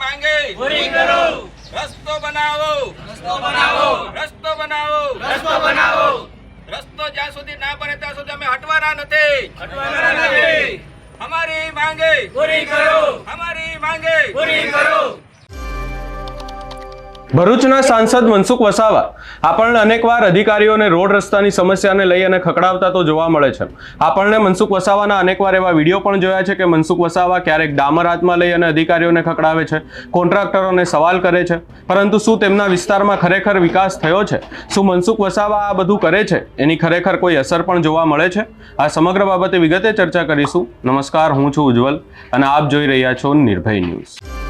માંગે. પૂરી કરો. રસ્તો બનાવો. રસ્તો બનાવો. રસ્તો બનાવો. રસ્તો બનાવો. રસ્તો જ્યાં સુધી ના બને ત્યાં સુધી અમે હટવાના નથી. હટવાના નથી. અમારી માંગે. પૂરી કરો. અમારી માંગે. પૂરી કરો. ભરૂચના સાંસદ મનસુખ વસાવા આપણને અનેકવાર અધિકારીઓને રોડ રસ્તાની સમસ્યાને લઈ અને ખકડાવતા તો જોવા મળે છે. આપણને મનસુખ વસાવાના અનેકવાર એવા વીડિયો પણ જોયા છે કે મનસુખ વસાવા ક્યારેક ડામર હાથમાં લઈ અને અધિકારીઓને ખકડાવે છે, કોન્ટ્રાક્ટરોને સવાલ કરે છે. પરંતુ શું તેમના વિસ્તારમાં ખરેખર વિકાસ થયો છે? શું મનસુખ વસાવા આ બધું કરે છે? એની ખરેખર કોઈ અસર પણ જોવા મળે છે? આ સમગ્ર બાબતે વિગતે ચર્ચા કરીશું. નમસ્કાર, હું છું ઉજ્જવલ અને આપ જોઈ રહ્યા છો નિર્ભય ન્યૂઝ.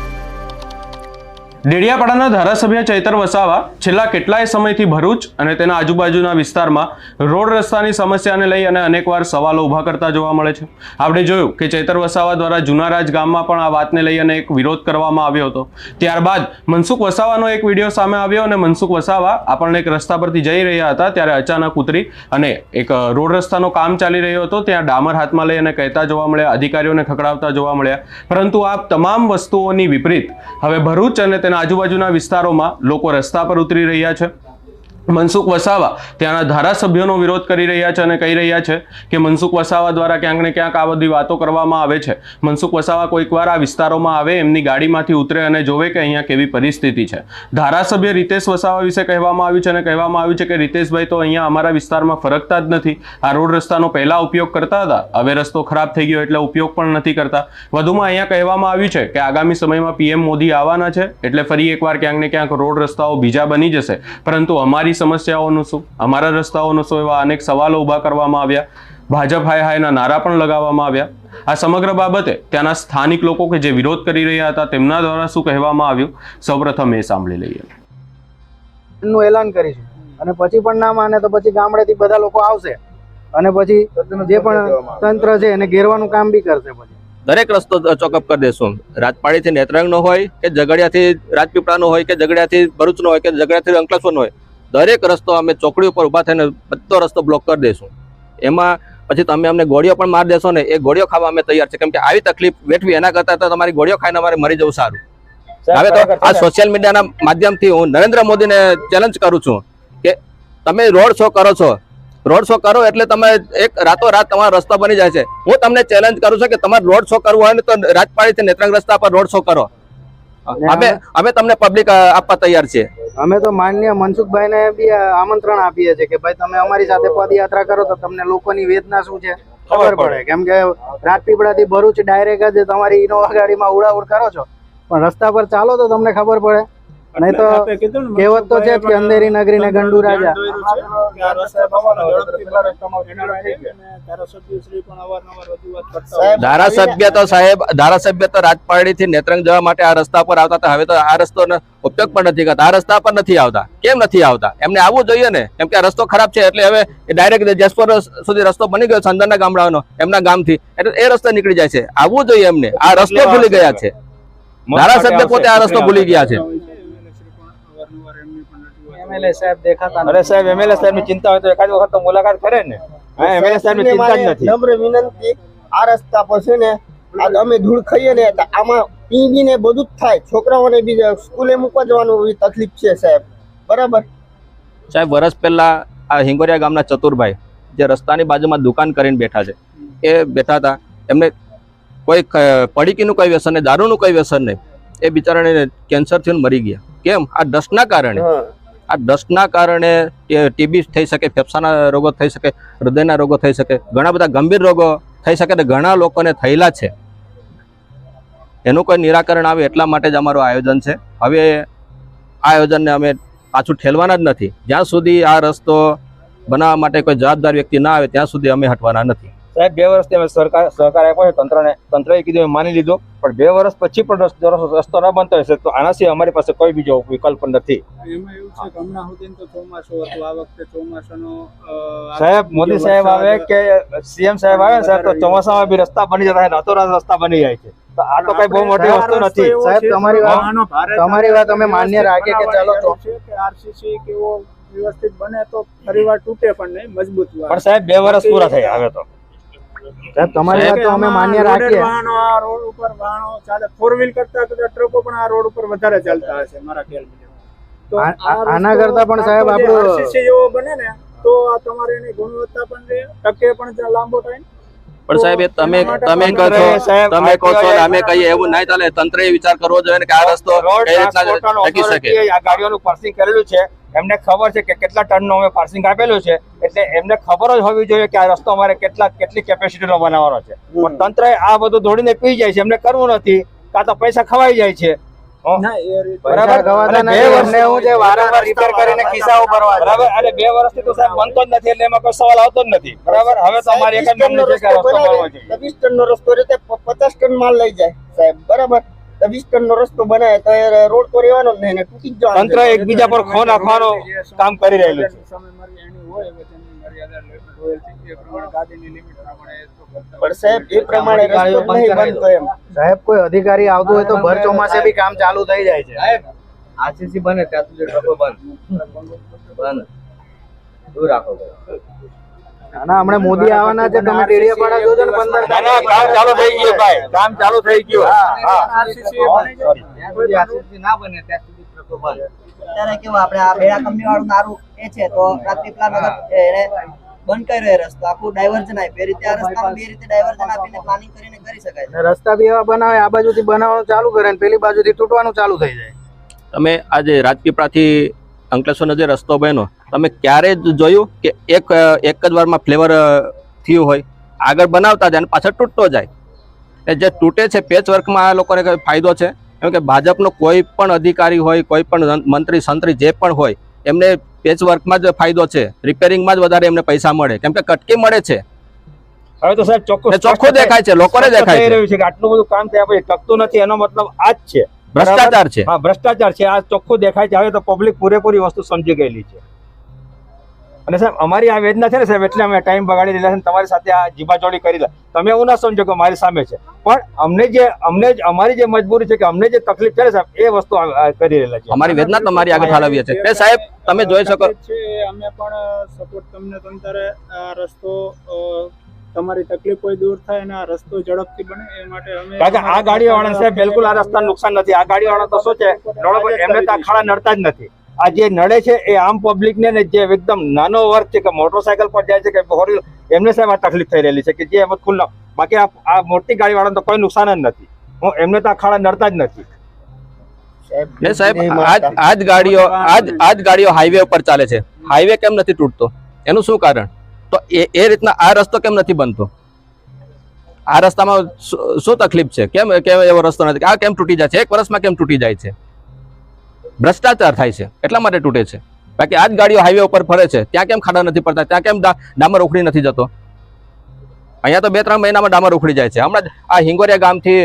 ડેડિયાપાડાના ધારાસભ્ય ચૈતર વસાવા છેલ્લા કેટલાય સમયથી ભરૂચ અને તેના આજુબાજુના વિસ્તારમાં રોડ રસ્તાની સમસ્યાને લઈ અને અનેકવાર સવાલો ઊભા કરતા જોવા મળે છે. આપણે જોયું કે ચૈતર વસાવા દ્વારા જુનારાજ ગામમાં પણ આ વાતને લઈ અને એક વિરોધ કરવામાં આવ્યો હતો. ત્યારબાદ મનસુખ વસાવાનો એક વીડિયો સામે આવ્યો અને મનસુખ વસાવા આપણને એક રસ્તા પરથી જઈ રહ્યા હતા ત્યારે અચાનક ઉતરી અને એક રોડ રસ્તાનો કામ ચાલી રહ્યો હતો. ત્યાં ડામર હાથમાં લઈ અને કહેતા જોવા મળ્યા, અધિકારીઓને ખકડાવતા જોવા મળ્યા. પરંતુ આ તમામ વસ્તુઓની વિપરીત હવે ભરૂચ અને તેના આજુબાજુના વિસ્તારોમાં લોકો રસ્તા પર ઉતરી રહ્યા છે. મનસુખ વસાવા ત્યાંના ધારાસભ્યોનો વિરોધ કરી રહ્યા છે અને કહી રહ્યા છે કે મનસુખ વસાવા દ્વારા ક્યાંક ને ક્યાંક આ બધી વાતો કરવામાં આવે છે. મનસુખ વસાવા કોઈકવાર આ વિસ્તારોમાં આવે, એમની ગાડીમાંથી ઉતરે અને જોવે કે અહીંયા કેવી પરિસ્થિતિ છે. ધારાસભ્ય રીતેશ વસાવા વિશે કહેવામાં આવ્યું છે અને કહેવામાં આવ્યું છે કે રીતેશભાઈ તો અહીંયા અમારા વિસ્તારમાં ફરકતા જ નથી. આ રોડ રસ્તાનો પહેલાં ઉપયોગ કરતા હતા. હવે રસ્તો ખરાબ થઈ ગયો એટલે ઉપયોગ પણ નથી કરતા. વધુમાં અહીંયા કહેવામાં આવ્યું છે કે આગામી સમયમાં પીએમ મોદી આવવાના છે એટલે ફરી એકવાર ક્યાંક ને ક્યાંક રોડ રસ્તાઓ બીજા બની જશે. પરંતુ અમારી સમસ્યાઓનું શું? અમારા રસ્તાઓનું શું? એવા અનેક સવાલો ઊભા કરવામાં આવ્યા. ભાજપ હાય હાયના નારા પણ લગાવવામાં આવ્યા. આ સમગ્ર બાબતે ત્યાંના સ્થાનિક લોકો કે જે વિરોધ કરી રહ્યા હતા તેમના દ્વારા શું કહેવામાં આવ્યું? સૌપ્રથમ એ સાંભળી લઈએ. નું એલાન કરીશું. અને પછી પણ ના માને તો પછી ગામડેથી બધા લોકો આવશે. અને પછી જે પણ તંત્ર છે એને ઘેરવાનું કામ બી કરશે પછી. દરેક રસ્તો ચોકઅપ કરી દેશું. રાજપાડીથી નેત્રંગનો હોય કે ઝઘડિયાથી રાજપીપળાનો હોય કે ઝઘડિયાથી ભરૂચનો હોય કે ઝઘડિયાથી અંકલેશ્વરનો હોય દરેક રસ્તો અમે ચોકડી ઉપર ઊભા થઈને બધો રસ્તો બ્લોક કરી દઈશું. એમાં પછી તમે અમને ગોળીઓ પણ મારી દેશો ને એ ગોળીઓ ખાવા અમે તૈયાર છે. કેમ કે આવી તકલીફ વેઠવી એના કરતાં તો તમારી ગોળીઓ ખાઈને અમારે મરી જવું સારું. હવે તો આ સોશિયલ મીડિયાના માધ્યમથી હું નરેન્દ્ર મોદીને ચેલેન્જ કરું છું કે તમે રોડ શો કરો છો. રોડ શો કરો એટલે તમે એક રાતો રાત તમારો રસ્તો બની જાય છે. હું તમને ચેલેન્જ કરું છું કે તમારે રોડ શો કરવો હોય ને તો રાજપાડીથી નેત્રંગ રસ્તા પર રોડ શો કરો. અમે અમે તમને પબ્લિક આપવા તૈયાર છે અમે તો માન્ય મનસુખભાઈને બી આમંત્રણ આપીએ છીએ કે ભાઈ તમે અમારી સાથે પદયાત્રા કરો તો તમને લોકોની વેદના શું છે? ખબર પડે. કેમ કે રાજપીપળાથી ભરૂચ ડાયરેક્ટ જ તમારી ઇનોવા ગાડીમાં ઉડાઉડ કરો છો. પણ રસ્તા પર ચાલો તો તમને ખબર પડે. નહીં તો કહેવત તો છે કે અંધેરી નગરી ને ગંડુ રાજા. ધારાસભ્ય તો સાહેબ ધારાસભ્ય તો રાજપાડીથી નેત્રંગ જવા માટે આ રસ્તા પર આવતા હતા. હવે તો આ રસ્તો ઉપયોગ પણ નથી કરતા. આ રસ્તા પર નથી આવતા. કેમ નથી આવતા? એમને આવવું જોઈએ ને. કેમ કે આ રસ્તો ખરાબ છે એટલે હવે ડાયરેક્ટ જેસપોર સુધી રસ્તો બની ગયો છે અંદરના ગામડાઓનો એમના ગામથી. એટલે એ રસ્તો નીકળી જાય છે. આવવું જોઈએ એમને. આ રસ્તો ભૂલી ગયા છે. ધારાસભ્ય પોતે આ રસ્તો ભૂલી ગયા છે. એમએલએ સાહેબ દેખાતા અરે સાહેબ એમએલએ સાહેબની ચિંતા હોય તો એકાદ વખત તો મુલાકાત કરે ને. હા એમએલએ સાહેબની ચિંતા જ નથી. નમ્ર વિનંતી આ રસ્તા પર છે ને આ અમે ધૂળ ખાઈએ ને આમાં પી બી ને બધું જ થાય. છોકરાઓને બી સ્કૂલે મૂકવા જવાનું એવી તકલીફ છે સાહેબ. બરાબર? સાહેબ વર્ષ પહેલા આ હિંગોરિયા ગામના ચતુરભાઈ જે રસ્તાની બાજુમાં દુકાન કરીને બેઠા છે એ બેઠા હતા. એમને કોઈ પડીકીનું કોઈ વ્યસન નહીં દારૂનું કોઈ વ્યસન નહીં. એ બિચારાને કેન્સર થયું મરી ગયા. કેમ? આ ડસ્ટના કારણે. હા. આ ડસ્ટના કારણે ટીબી થઈ શકે, ફેફસાના રોગો થઈ શકે, હૃદયના રોગો થઈ શકે, ઘણા બધા ગંભીર રોગો થઈ શકે અને ઘણા લોકોને થયેલા છે. એનું કોઈ નિરાકરણ આવે એટલા માટે જ અમારું આયોજન છે. હવે આ આયોજનને અમે પાછું ઠેલવાના જ નથી. જ્યાં સુધી આ રસ્તો બનાવવા માટે કોઈ જવાબદાર વ્યક્તિ ના આવે, ત્યાં સુધી અમે હટવાના નથી. સાહેબ બે વર્ષથી અમે સરકાર સહકાર આપ્યો છે તંત્રને તંત્રએ કીધું માની લીધું. પણ બે વર્ષ પછી પણ રસ્તો રસ્તો ન બનતો હશે તો આના સિવાય અમારી પાસે કોઈ બીજો વિકલ્પ નથી. એમાં એવું છે કે હમણાં સુધી તો ચોમાસું હતું આ વખતે ચોમાસાનો અ, સાહેબ મોદી સાહેબ આવે કે સીએમ સાહેબ આવે સાહેબ તો ચોમાસામાં બી રસ્તા બની જતા રાતોરાત રસ્તા બની જાય છે. આ તો કઈ બહુ મોટી વસ્તુ નથી. સાહેબ, તમારી વાત- તમારી વાત અમે માન્ય રાખીએ કે ચાલો તો- આરસીસી કેવો વ્યવસ્થિત બને તો ફરીવાર તૂટે પણ નહીં મજબૂત પણ સાહેબ બે વર્ષ પૂરા થયા હવે તો. સાહેબ તમારી વાત તો અમે માન્ય રાખીએ. વાહનો આ રોડ ઉપર વાહનો ચાલે. ફોર વ્હીલ કરતા કદાચ ટ્રકો પણ આ રોડ ઉપર વધારે ચાલતા હશે મારા ખ્યાલ મુજબ. આના કરતા પણ સાહેબ આપણું- RCC જેવો બને ને તો આ તમારે એની ગુણવત્તા પણ રહે ટકે પણ લાંબો ટાઈમ પણ સાહેબ એ તમે તમે કહો છો તમે કહો છો અમે કહીએ એવું નહીં ચાલે. તંત્રએ વિચાર કરવો જોઈએ કે આ રસ્તો કઈ રીતના ટકી શકે. આ ગાડીઓનું પાર્સિંગ કરેલું છે. એમને ખબર છે કે કેટલા ટનનું અમે પાર્સિંગ આપેલું છે એટલે એમને ખબર જ હોવી જોઈએ કે આ રસ્તો અમારે કેટલા કેટલી કેપેસિટીનો બનાવવાનો છે. પણ તંત્ર આ બધું દોડીને પી જાય છે એમને કરવું નથી કાં તો પૈસા ખવાઈ જાય છે. ના એ રીતે બરાબર? પૈસા ગવાતા અને બે નથી, વર્ષ એમને હું વારંવાર કરીને ખિસ્સાઓ ભરવા છે. બરાબર? અને બે વર્ષથી તો સાહેબ બનતો જ નથી એટલે એમાં કોઈ સવાલ આવતો જ નથી. બરાબર? હવે તો અમારી એક જ વીસ ટનનો માંગણી છે કે આ રસ્તો રસ્તો બનવો બનાવે જોઈએ. તો વીસ ટનનો રસ્તો રીતે પચાસ ટન માલ લઈ જાય સાહેબ બરાબર? વીસ ટનનો રસ્તો બનાવે તો એ રોડ તો રહેવાનો જ નહીં ને તૂટી જ જવાનો તંત્ર એકબીજા પર ખો નાખવાનું કામ કરી રહેલું છે સામે મારી એની હોય હવે તેની મર્યાદા રોયલ્ટી એ પ્રમાણે ગાડીની લિમિટ પ્રમાણે એ તો કરતા હોય. પણ સાહેબ એ પ્રમાણે રસ્તો જ નહીં બનતો એમ. સાહેબ કોઈ અધિકારી આવતું હોય તો ભર ચોમાસે બી કામ ચાલુ થઈ જાય છે. આરસીસી બને ત્યાં સુધી બંધ. બંધ. દૂર રાખો. અને હમણાં મોદી આવવાના છે તમે ટેડિયાપાડા જોજો ને પંદર ના ના કામ ચાલુ થઈ ગયું ભાઈ. કામ ચાલુ થઈ ગયું. હા આરસીસી ના બને ત્યાં સુધી ટ્રકો બંધ અત્યારે કેવું આપણે આ બેડા કંપની વાળું નારું એ છે તો ટ્રાફિક પ્લાન એને બંધ કર્યો એ રસ્તો. આખું ડાયવર્ઝન આપ્યું. એ રીતે આ રસ્તા બે રીતે ડાયવર્જન આપીને પ્લાનિંગ કરીને કરી શકાય છે. રસ્તા બી એવા બનાવે આ બાજુથી બનાવવાનું ચાલુ કરે ને પેલી બાજુથી તૂટવાનું ચાલુ થઈ જાય. તમે આજે રાજપીપળાથી અંકલેશ્વરનો જે રસ્તો બન્યો તમે ક્યારે જ જોયું કે એક એક જ વારમાં ફ્લેવર થયું હોય? આગળ બનાવતા જાય અને પાછળ તૂટતો જાય. એ જે તૂટે છે પેચ વર્કમાં આ લોકોને ફાયદો છે? કેમ કે ભાજપનો કોઈ પણ અધિકારી હોય કોઈ પણ મંત્રી સંત્રી જે પણ હોય એમને પેચ વર્કમાં જ ફાયદો છે. રિપેરિંગમાં જ વધારે એમને પૈસા મળે. કેમ કે કટકી મળે છે. હવે તો સાહેબ ચોખ્ખું દેખાય છે લોકોને દેખાય છે. આટલું બધું કામ થયા પછી ટકતું નથી એનો મતલબ આ જ છે. ભ્રષ્ટાચાર છે. હા ભ્રષ્ટાચાર છે. આ ચોખ્ખું દેખાય છે. હવે તો પબ્લિક પૂરેપૂરી વસ્તુ સમજી ગયેલી છે. અને સાહેબ અમારી આ વેદના છે ને સાહેબ એટલે અમે ટાઈમ બગાડી રહેલા છે તમારી સાથે આ જીબાજોડી કરી લે તમે એવું ના સમજો કે મારી સામે છે. પણ અમને જે અમને જ અમારી જે મજબૂરી છે કે અમને જે તકલીફ છે ને સાહેબ એ વસ્તુ કરી રહેલા છે. અમારી વેદના તમારી આગળ ઠાલવીએ છે. તે સાહેબ તમે જોઈ શકો. છે અમે પણ સપોર્ટ તમને તંત્રે આ રસ્તો તમારી તકલીફ કોઈ દૂર થાય અને આ રસ્તો ઝડપથી બને એ માટે અમે કાકા આ ગાડી વાળા સાહેબ બિલકુલ આ રસ્તાનું નુકસાન નથી. આ ગાડી વાળા તો શું છે? એમને તો ખાડા નડતા જ નથી. આ જે નડે છે એ આમ પબ્લિક ને જે એકદમ નાનો વર્ગ છે કે મોટરસાયકલ પર જાય છે કે four એમને સાહેબ આ તકલીફ થઈ રહેલી છે કે જે એમ ખુલ્લા બાકી આ આ મોટી ગાડી વાળા તો કોઈ નુકસાન જ નથી. હું એમને તો આ ખાડા નડતા જ નથી. ને સાહેબ આજ આજ ગાડીઓ આજ આજ ગાડીઓ હાઈવે ઉપર ચાલે છે. હાઈવે કેમ નથી તૂટતો? એનું શું કારણ? તો એ એ રીતના આ રસ્તો કેમ નથી બનતો? આ રસ્તામાં શું તકલીફ છે? કેમ કેમ એવો રસ્તો નથી? આ કેમ તૂટી જાય છે? એક વર્ષમાં કેમ તૂટી જાય છે? ભ્રષ્ટાચાર થાય છે. એટલા માટે તૂટે છે. બાકી આજ ગાડીઓ હાઈવે ઉપર ફરે છે. ત્યાં કેમ ખાડા નથી પડતા? ત્યાં કેમ ડામર ઉખડી નથી જતો? અહીંયા તો બે ત્રણ મહિનામાં ડામર ઉખડી જાય છે. હમણાં આ હિંગોરિયા ગામથી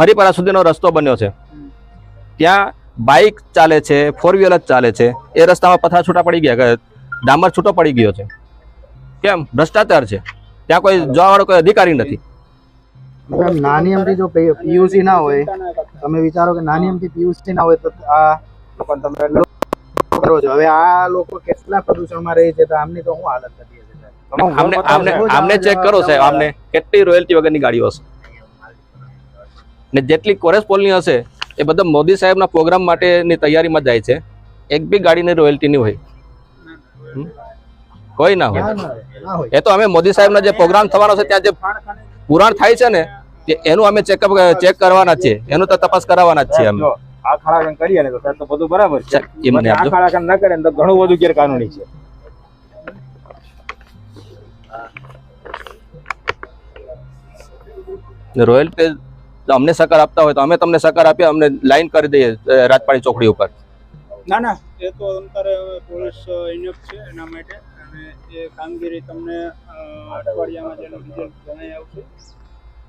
હરિપરા સુધીનો રસ્તો બન્યો છે. ત્યાં બાઇક ચાલે છે ફોર વ્હીલર જ ચાલે છે. એ રસ્તામાં પથરા છૂટા પડી ગયા. ડામર છૂટો પડી ગયો છે. કેમ? ભ્રષ્ટાચાર છે. ત્યાં કોઈ જોવાવાળો કોઈ અધિકારી નથી. નાની અમથી જો પીયુસી ના હોય તમે વિચારો કે નાની અમથી પીયુસી ના હોય તો આ પણ તમે કરો છો. હવે આ લોકો કેટલા પ્રદૂષણમાં રહે છે તો આમની તો શું હાલત થતી હશે? આમને આમને આમને ચેક કરો સાહેબ. આમને કેટલી રોયલ્ટી વગરની ગાડીઓ હશે? ને જેટલી કોરેસ્પોલની હશે એ બધા મોદી સાહેબના પ્રોગ્રામ માટેની તૈયારીમાં જાય છે. એક બી ગાડીની રોયલ્ટી નહીં હોય? કોઈ ના હોય. એ તો અમે મોદી સાહેબના જે પ્રોગ્રામ થવાનો છે ત્યાં જે પુરાણ થાય છે ને એનું અમે ચેકઅપ ચેક કરવાના છીએ. એનું તો તપાસ કરાવવાના જ છીએ અમે. આ ખાડા કરીએ ને તો સાહેબ તો બધું બરાબર છે. એ મને આ આપજો. ખાડા કરે તો ઘણું બધું ગેરકાનૂની છે. રોયલ્ટી અમને સહકાર આપતા હોય તો અમે તમને સહકાર આપીએ અમને લાઈન કરી દઈએ અ, રાજપાડી ચોકડી ઉપર. ના ના. એ તો અંતરે હવે પોલીસ ઇનફ છે એના માટે. અને એ કામગીરી તમને અઠવાડિયામાં જેનું રિઝલ્ટ જણાઈ આવશે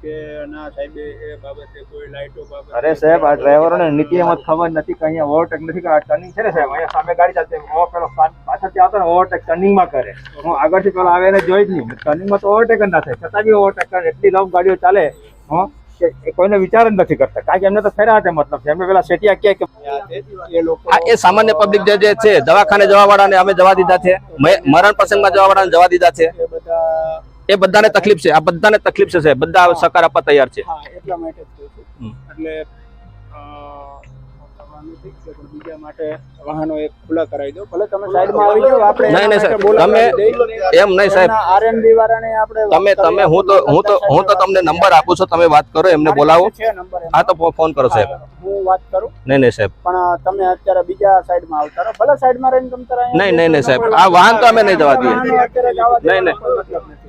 કે ના સાહેબે, એ બાબતે કોઈ લાઇટો બાબતે અરે સાહેબ, આ ડ્રાઈવરોને નીતિ એમ ખબર નથી કે અહીંયા ઓવરટેક નથી કે આ ટર્નિંગ છે ને સાહેબ, અહીંયા સામે ગાડી ચાલતી પેલો પાછળથી આવતો ને ઓવરટેક ટર્નિંગમાં કરે. હું આગળથી પેલો આવે એને જોઈ જ નહીં. ટર્નિંગમાં તો ઓવરટેક જ ના થાય. છતાં બી ઓવરટેક કરે. એટલી લવ ગાડીઓ ચાલે, હં. એ કોઈને વિચાર જ નથી કરતા. કારણ કે એમને તો ફેરા હાથે મતલબ છે એમને પેલા સેટિયા કે એ આ એ સામાન્ય પબ્લિક જે જે છે દવાખાને જવા વાળાને અમે જવા દીધા છે મરણ પ્રસંગમાં જવા વાળાને જવા દીધા છે. એ બધાને તકલીફ છે આ બધાને તકલીફ છે બધા સહકાર આપવા તૈયાર છે. એટલા માટે. એટલે તમને નંબર આપું છું તમે વાત કરો એમને બોલાવો. હા તો ફોન કરો સાહેબ. હું વાત કરું. નહીં નહીં સાહેબ. પણ તમે અત્યારે બીજા સાઈડમાં આવતા રહો. ભલે સાઈડમાં રહીને તમે નહીં, નહીં, નહીં, સાહેબ. આ વાહન તો અમે નહીં જવા દઈએ. નહીં, નહીં.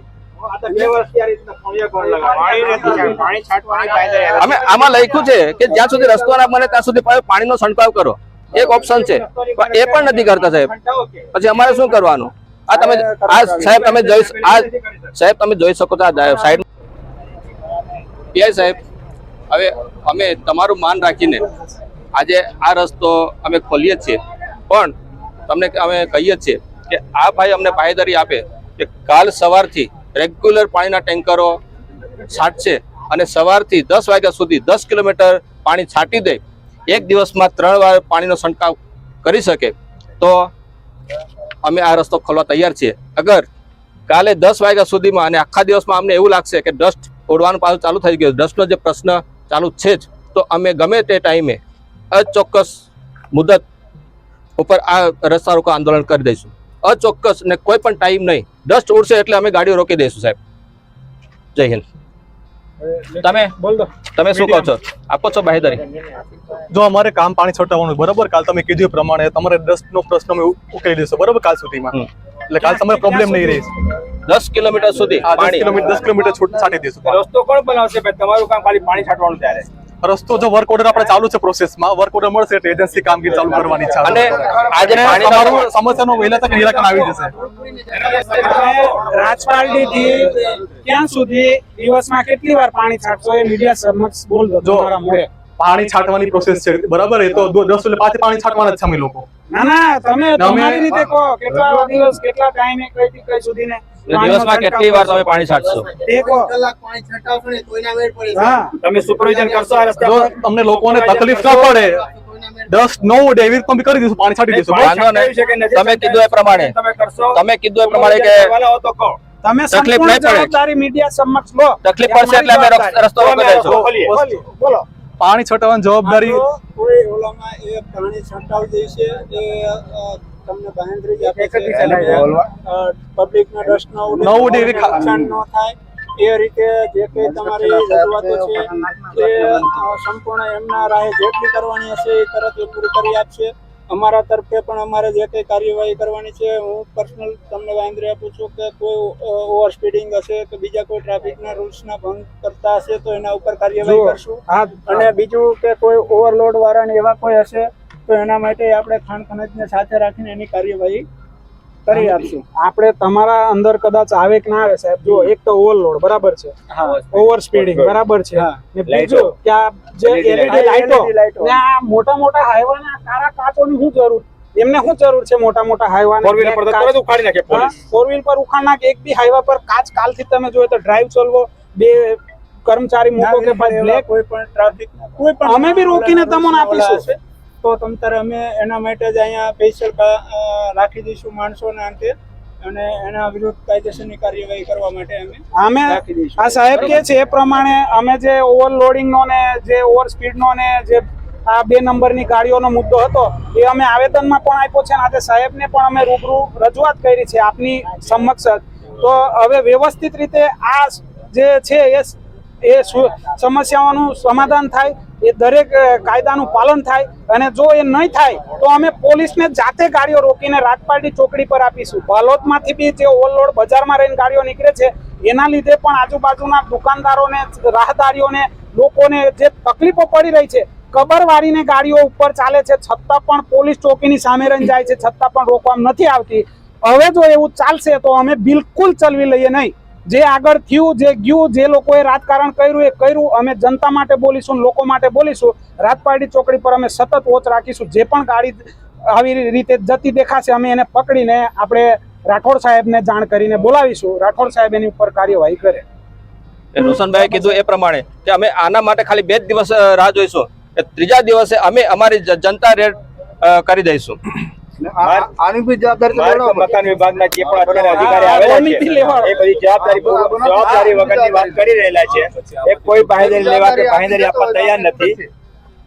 અમે આમાં લખ્યું છે કે જ્યાં સુધી રસ્તો ના બને ત્યાં સુધી પાણી- પાણીનો છંટકાવ કરો. એક ઓપ્શન છે. પણ એ પણ નથી કરતા સાહેબ. પછી અમારે શું કરવાનું? આ તમે આ સાહેબ તમે જોઈ આ સાહેબ તમે જોઈ શકો છો આ સાઈડ પીઆઈ સાહેબ, હવે અમે તમારું માન રાખીને આજે આ રસ્તો અમે ખોલીએ છીએ. પણ તમને અમે કહીએ છીએ કે આ ભાઈ અમને પાયદારી આપે કે કાલ સવારથી રેગ્યુલર પાણીના ટેન્કરો છાંટશે અને સવારથી દસ વાગ્યા સુધી દસ કિલોમીટર પાણી છાંટી દે, એક દિવસમાં ત્રણ વાર પાણીનો છંટકાવ કરી શકે, તો અમે આ રસ્તો ખોલવા તૈયાર છીએ. અગર કાલે દસ વાગ્યા સુધીમાં અને આખા દિવસમાં અમને એવું લાગશે કે ડસ્ટ ઉડવાનું પાછું ચાલુ થઈ ગયું, ડસ્ટનો જે પ્રશ્ન ચાલુ છે જ, તો અમે ગમે તે ટાઈમે અચોક્કસ મુદત ઉપર આ રસ્તા રોકો આંદોલન કરી દઈશું. અચોક્કસ ને કોઈ પણ ટાઈમ નહીં. ડસ્ટ ઉડશે એટલે અમે ગાડીઓ રોકી દઈશું સાહેબ. જય હિન્દ. તમે? બોલ દો. તમે શું કહો છો? આપો છો બાહેદારી જો અમારે કામ પાણી છોટાવવાનું બરોબર? કાલ તમે કીધું પ્રમાણે તમારે દસ નો પ્રશ્ન અમે ઉકેલી દઈશું બરોબર? કાલ સુધીમાં. એટલે કાલ તમારે પ્રોબ્લેમ નહીં રહે. દસ કિલોમીટર સુધી દસ કિલોમીટર દસ કિલોમીટર છૂટ છાંટી દઈશું. રસ્તો કોણ બનાવશે? ભાઈ તમારું કામ ખાલી પાણી છાંટવાનું ત્યારે. રસ્તો જો વર્ક ઓર્ડર આપણે ચાલુ છે પ્રોસેસમાં વર્ક ઓર્ડર મળશે એટલે એજન્સી કામગીરી ચાલુ કરવાની છે. અને આજે તમારું સમસ્યાનો વહેલા તક નિરાકરણ આવી જશે. રાજપાલડી થી ક્યાં સુધી દિવસમાં કેટલી વાર પાણી છાંટશો એ મીડિયા સમક્ષ બોલ દો જો તમારા મોઢે. પાણી છાંટવાની પ્રોસેસ છે. બરાબર એ તો દસ એટલે પાછી પાણી છાંટવાના જ છે અમે લોકો. ના ના તમે તમારી રીતે કહો કેટલા દિવસ કેટલા ટાઈમે કઈ કઈ સુધી ને દિવસમાં કેટલી વાર તમે પાણી છાંટશો? તમે સુપરવિઝન કરશો જો તમને લોકોને તકલીફ ના પડે. દસ નવ ડે એવી રીતે કરી દઈશું પાણી છાંટી દઈશું તમે કીધું એ પ્રમાણે. તમે કીધું એ પ્રમાણે કે તમે તકલીફ નહીં પડે. મીડિયા સમક્ષ લો. તકલીફ પડશે એટલે અમે રસ્તો- ખોલીએ. બોલો, પાણી છટાવવાની જવાબદારી ઓલામાં એ પાણી છંટાવ જે છે એ તમને બાંહેધરી જ આપે છે. પબ્લિકના ડસ્ટનો ન ઉડે ન ઉડે એવી નુકસાન ન થાય. એ રીતે જે કંઈ તમારી રજૂઆતો છે એ સંપૂર્ણ એમના રાહે જેટલી કરવાની હશે એ તરત એ પૂરી કરી આપશે. અમારા તરફે પણ અમારે જે કંઈ કાર્યવાહી કરવાની છે હું પર્સનલ તમને બાંહેધરી આપું છું કે કોઈ ઓવર સ્પીડિંગ હશે કે બીજા કોઈ ટ્રાફિકના રૂલ્સના ભંગ કરતા હશે તો એના ઉપર કાર્યવાહી કરશું. અને બીજું કે કોઈ ઓવરલોડ વાળા એવા કોઈ હશે તો એના માટે આપણે ખાણ ખનજને સાથે રાખીને એની કાર્યવાહી કરી આપશું. આપણે તમારા અંદર કદાચ આવે કે ના આવે સાહેબ જો એક તો ઓવરલોડ બરાબર છે? ઓવર સ્પીડિંગ બરાબર છે? ને બીજું કે આ જે LED લાઈટો. ને આ મોટા મોટા હાઈવાના કાળા કાચોની શું જરૂર? એમને શું જરૂર છે મોટા મોટા હાઈવાના? ફોર વ્હીલર પર તરત ઉખાડી નાખે પોલીસ ફોર વ્હીલ પર ઉખાડ નાખે. એક બી હાઈવા પર કાચ કાલથી તમે જોયો તો ડ્રાઈવ ચલવો બે કર્મચારી મૂકો કે ભાઈ બ્લેક. કોઈ પણ ટ્રાફિક કોઈ પણ અમે બી રોકીને તમને આપીશું. તો તમ તારે અમે એના માટે જ અહીંયા સ્પેશિયલ રાખી દઈશું માણસોને અંતે અને એના વિરુદ્ધ કાયદેસરની કાર્યવાહી કરવા માટે અમે અમે આ સાહેબ કે છે એ પ્રમાણે અમે જે ઓવરલોડિંગ નો જે ઓવર સ્પીડ નો જે આ બે નંબરની ગાડીઓનો મુદ્દો હતો એ અમે આવેદનમાં પણ આપ્યો છે અને આજે સાહેબને પણ અમે રૂબરૂ રજૂઆત કરી છે આપની સમક્ષ તો હવે વ્યવસ્થિત રીતે આ જે છે એ સમસ્યાઓનું સમાધાન થાય એ દરેક કાયદાનું પાલન થાય અને જો એ નહીં થાય, તો અમે પોલીસને જાતે ગાડીઓ રોકીને રાજપારડી ચોકડી પર આપીશું. બાલોદમાંથી બી જે ઓવરલોડ બજારમાં રહીને ગાડીઓ નીકળે છે, એના લીધે પણ આજુબાજુના દુકાનદારોને, રાહદારીઓને, લોકોને જે તકલીફો પડી રહી છે કબર વાળીને ગાડીઓ ઉપર ચાલે છે, છતાં પણ પોલીસ ચોકીની સામે રહીને જાય છે, છતાં પણ રોકવામાં નથી આવતી. હવે જો એવું ચાલશે, તો અમે બિલકુલ ચલવી લઈએ નહીં. જે આગળ થયું, જે ગયું, જે લોકોએ રાજકારણ કર્યું, એ કર્યું. અમે જનતા માટે બોલીશું લોકો માટે બોલીશું. રાજપારડી ચોકડી પર અમે સતત વોચ રાખીશું. જે પણ ગાડી આવી રીતે જતી દેખાશે, અમે એને પકડીને આપણે રાઠોડ સાહેબને જાણ કરીને બોલાવીશું. રાઠોડ સાહેબ એની ઉપર કાર્યવાહી કરે. રોશનભાઈ કીધું એ પ્રમાણે કે અમે આના માટે ખાલી બે જ દિવસ રાહ જોઈશું. ત્રીજા દિવસે અમે અમારી જનતા રેડ કરી દઈશું. આની બી જવાબદારી મકાન વિભાગના જે પણ અત્યારે અધિકારી આવેલા છે એ બધી જવાબદારી જવાબદારી વગરની વાત કરી રહેલા છે. એ કોઈ બાહેંધરી લેવા કે બાહેંધરી આપવા તૈયાર નથી.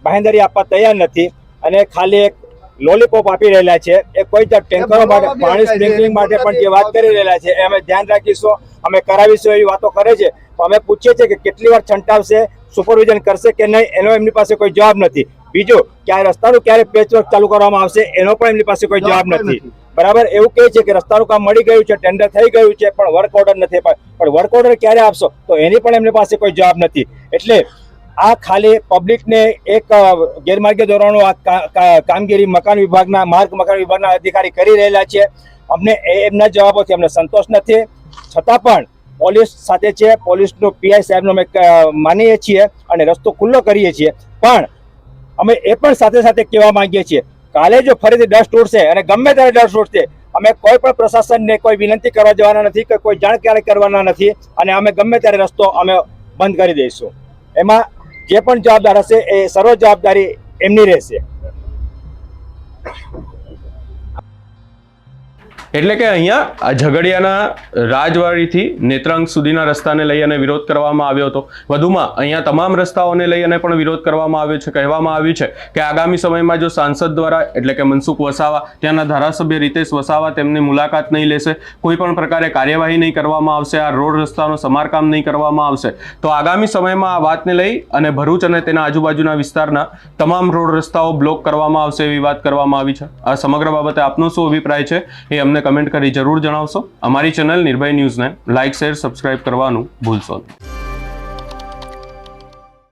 બાહેંધરી આપવા તૈયાર નથી અને ખાલી એક લોલીપોપ આપી રહેલા છે. એ કોઈ ટેન્કરો માટે પાણી સ્પ્રિંકલિંગ માટે પણ જે વાત કરી રહેલા છે એ અમે ધ્યાન રાખીશું અમે કરાવીશું એવી વાતો કરે છે. અમે પૂછીએ છીએ કે કેટલી વાર છંટાવશે સુપરવિઝન કરશે કે નહીં એનો એમની પાસે કોઈ જવાબ નથી. બીજું કે આ રસ્તાનું ક્યારે પેચવર્ક ચાલુ કરવામાં આવશે એનો પણ એમની પાસે કોઈ જવાબ નથી. બરાબર? એવું કહે છે કે રસ્તાનું કામ મળી ગયું છે ટેન્ડર થઈ ગયું છે પણ વર્ક ઓર્ડર નથી પણ વર્ક ઓર્ડર ક્યારે આપશો? તો એની પણ એમની પાસે કોઈ જવાબ નથી. એટલે આ ખાલી પબ્લિકને એક ગેરમાર્ગે ધોરણો આ કામગીરી મકાન વિભાગના માર્ગ મકાન વિભાગના અધિકારી કરી રહેલા છે. અમને એમના જવાબોથી અમને સંતોષ નથી. છતાં પણ પોલીસ સાથે છે પોલીસનું પીઆઈ સાહેબનો અમે માનીએ છીએ અને રસ્તો ખુલ્લો કરીએ છીએ. પણ અમે એ પણ સાથે સાથે કહેવા માંગીએ છીએ, કાલે જો ફરીથી ડસ્ટ ઉડશે અને ગમે ત્યારે ડસ્ટ ઉડશે, અમે કોઈ પણ પ્રશાસનને કોઈ વિનંતી કરવા જવાના નથી કે કોઈ જાણ ક્યારે કરવાના નથી અને અમે ગમે ત્યારે રસ્તો અમે બંધ કરી દઈશું. એમાં જે પણ જવાબદાર હશે એ સર્વ જવાબદારી એમની રહેશે. એટલે કે અહીંયા ઝઘડિયાના રાજવાડીથી નેત્રાંગ સુધીના રસ્તાને લઈ અને વિરોધ કરવામાં આવ્યો હતો. વધુમાં અહીંયા તમામ રસ્તાઓને લઈ અને પણ વિરોધ કરવામાં આવ્યો છે, કહેવામાં આવ્યું છે કે આગામી સમયમાં જો સાંસદ દ્વારા એટલે કે મનસુખ વસાવા, ત્યાંના ધારાસભ્ય રીતેશ વસાવા તેમની મુલાકાત નહીં લેશે, કોઈ પણ પ્રકારે કાર્યવાહી નહીં કરવામાં આવશે, આ રોડ રસ્તાનો સમારકામ નહીં કરવામાં આવશે, તો આગામી સમયમાં આ વાતને લઈ અને ભરૂચ અને તેના આજુબાજુના વિસ્તારના તમામ રોડ રસ્તાઓ બ્લોક કરવામાં આવશે એવી વાત કરવામાં આવી છે. આ સમગ્ર બાબતે આપનો શું અભિપ્રાય છે એ કમેન્ટ કરી જરૂર જણાવશો. અમારી ચેનલ નિર્ભય ન્યૂઝને લાઇક શેર સબસ્ક્રાઇબ કરવાનું ભૂલશો નહીં.